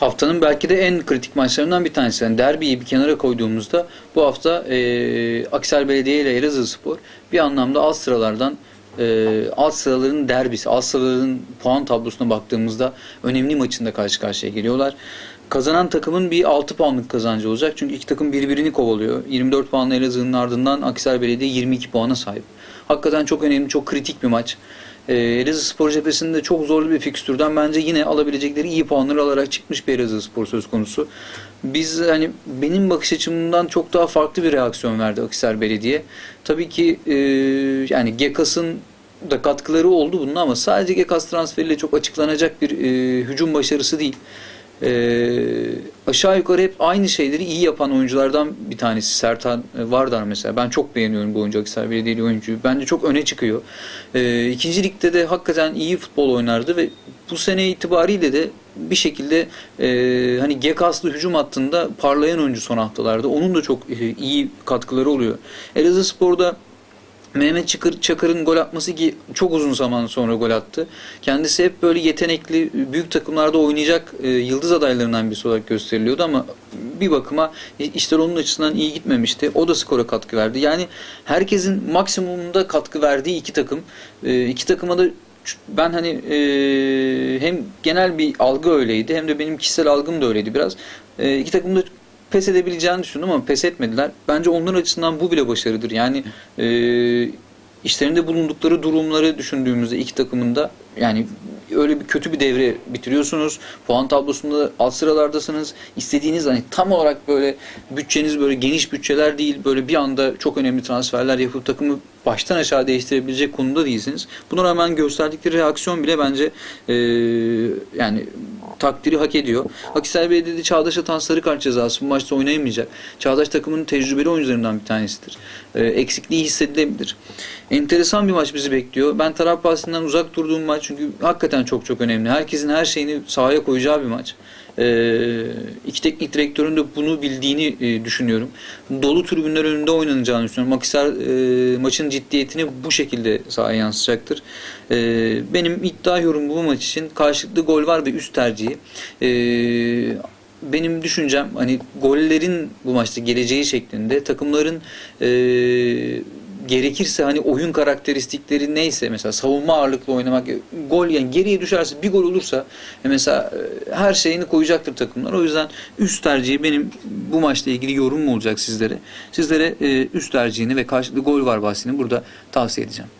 Haftanın belki de en kritik maçlarından bir tanesi. Yani derbiyi bir kenara koyduğumuzda bu hafta e, Aksel Belediye ile Elazığ Spor bir anlamda alt sıralardan e, alt sıraların derbisi, alt sıraların puan tablosuna baktığımızda önemli maçında karşı karşıya geliyorlar. Kazanan takımın bir 6 puanlık kazancı olacak. Çünkü iki takım birbirini kovalıyor. 24 puanla Elazığ'ın ardından Aksel Belediye 22 puana sahip. Hakikaten çok önemli, çok kritik bir maç. Ee, Elazığ Spor cephesinde çok zorlu bir fikstürden bence yine alabilecekleri iyi puanları alarak çıkmış bir Elazığ Spor söz konusu. Biz hani benim bakış açımdan çok daha farklı bir reaksiyon verdi Akhisar Belediye. Tabii ki e, yani Gekas'ın da katkıları oldu bunun ama sadece Gekas transferiyle çok açıklanacak bir e, hücum başarısı değil. E, aşağı yukarı hep aynı şeyleri iyi yapan oyunculardan bir tanesi Sertan Vardar mesela. Ben çok beğeniyorum bu oyuncu Akhisar Belediyeli oyuncuyu. Bence çok öne çıkıyor. E, ikinci ligde de hakikaten iyi futbol oynardı ve bu sene itibariyle de bir şekilde e, hani Gekaslı hücum hattında parlayan oyuncu son haftalarda. Onun da çok e, iyi katkıları oluyor. Elazığ Spor'da Mehmet Çakır, Çakır'ın gol atması ki çok uzun zaman sonra gol attı. Kendisi hep böyle yetenekli, büyük takımlarda oynayacak e, yıldız adaylarından birisi olarak gösteriliyordu ama bir bakıma işler onun açısından iyi gitmemişti. O da skora katkı verdi. Yani herkesin maksimumunda katkı verdiği iki takım. E, iki takıma da ben hani e, hem genel bir algı öyleydi hem de benim kişisel algım da öyleydi biraz. E, iki takım da pes edebileceğini düşündüm ama pes etmediler. Bence onların açısından bu bile başarıdır. Yani e, işlerinde bulundukları durumları düşündüğümüzde iki takımında yani öyle bir kötü bir devre bitiriyorsunuz. Puan tablosunda alt sıralardasınız. İstediğiniz hani tam olarak böyle bütçeniz böyle geniş bütçeler değil. Böyle bir anda çok önemli transferler yapıp takımı baştan aşağı değiştirebilecek konuda değilsiniz. Buna rağmen gösterdikleri reaksiyon bile bence e, yani takdiri hak ediyor. Akisar Belediye'de Çağdaş atan sarı cezası bu maçta oynayamayacak. Çağdaş takımın tecrübeli oyuncularından bir tanesidir. E, eksikliği hissedilebilir. Enteresan bir maç bizi bekliyor. Ben taraf bahsinden uzak durduğum maç çünkü hakikaten çok çok önemli. Herkesin her şeyini sahaya koyacağı bir maç. E, iki teknik direktörün de bunu bildiğini e, düşünüyorum. Dolu tribünler önünde oynanacağını düşünüyorum. Akisar e, maçın ciddiyetini bu şekilde sahaya yansıtacaktır. E, benim iddia yorumum bu maç için karşılıklı gol var ve üst tercihi. E, benim düşüncem hani gollerin bu maçta geleceği şeklinde takımların e, gerekirse hani oyun karakteristikleri neyse mesela savunma ağırlıklı oynamak gol yani geriye düşerse bir gol olursa e, mesela e, her şeyini koyacaktır takımlar. O yüzden üst tercihi benim bu maçla ilgili yorumum olacak sizlere. Sizlere e, üst tercihini ve karşılıklı gol var bahsini burada tavsiye edeceğim.